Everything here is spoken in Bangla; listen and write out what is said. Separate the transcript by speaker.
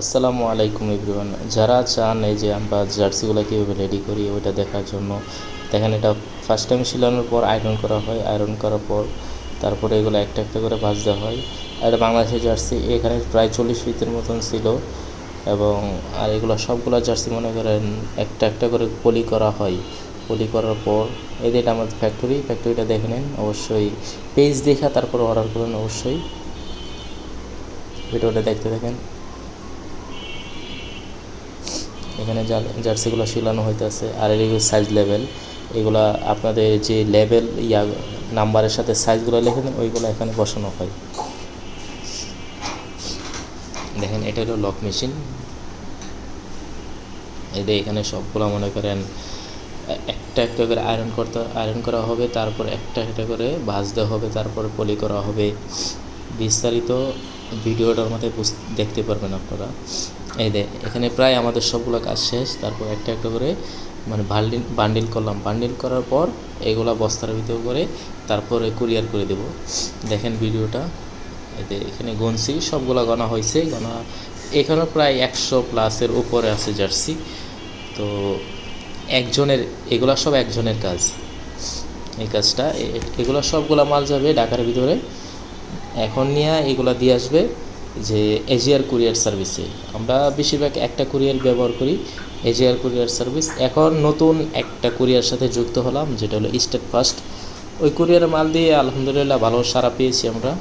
Speaker 1: আসসালামু আলাইকুম এভরিওয়ান। যারা চান এই যে আমরা জার্সিগুলো কীভাবে রেডি করি, ওইটা দেখার জন্য। দেখেন, এটা ফার্স্ট টাইম শিলানোর পর আয়রন করা হয়। আয়রন করার পর তারপরে এগুলো একটা একটা করে ভাজতে হয়। আর এটা বাংলাদেশের জার্সি। এখানে প্রায় চল্লিশ ফিটের মতন ছিল এবং, আর এগুলো সবগুলো জার্সি মনে করেন একটা একটা করে পলি করা হয়। পলি করার পর এদের এটা আমাদের ফ্যাক্টরি ফ্যাক্টরিটা দেখে নিন। অবশ্যই পেজ দেখা তারপর অর্ডার করুন, অবশ্যই। ভিডিওটা দেখতে থাকেন। এখানে জার- জার্সিগুলো শিলানো হইতেছে, আর এগুলো সাইজ লেভেল এগুলা আপনাদের যে লেভেল ইয়া নাম্বারের সাথে সাইজগুলো লিখে দেন, ওইগুলো এখানে বসানো হয়। দেখেন, এটা হলো লক মেশিন এদের এখানে সবগুলো মনে করেন, একটা একটা করে আয়রন করতে আয়রন করা হবে, তারপর একটা একটা করে ভাজতে হবে, তারপর পলি করা হবে। বিস্তারিত ভিডিওটার মধ্যে দেখতে পারবেন আপনারা। এই দে, এখানে প্রায় আমাদের সবগুলো কাজ শেষ। তারপর একটা একটা করে মানে বান্ডিল বান্ডিল করলাম। বান্ডিল করার পর এগুলা বস্তার ভিতর করে তারপরে কুরিয়ার করে দেব। দেখেন ভিডিওটা। এতে এখানে গনছি। সবগুলো গণা হয়েছে। গণা এখানেও প্রায় একশো প্লাসের উপরে আছে জার্সি। তো একজনের, এগুলা সব একজনের কাজ। এই কাজটা এগুলো সবগুলা মাল যাবে ঢাকার ভিতরে। এখন নিয়ে এগুলো দিয়ে আসবে যে এজিআর কুরিয়ার সার্ভিসে আমরা বেশিরভাগ একটা কুরিয়ার ব্যবহার করি এজিআর কুরিয়ার সার্ভিস এখন নতুন একটা কুরিয়ার সাথে যুক্ত হলাম, যেটা হলো স্টেট ফার্স্ট ওই কুরিয়ারের মাল দিয়ে আলহামদুলিল্লাহ ভালো সারা পেয়েছি আমরা।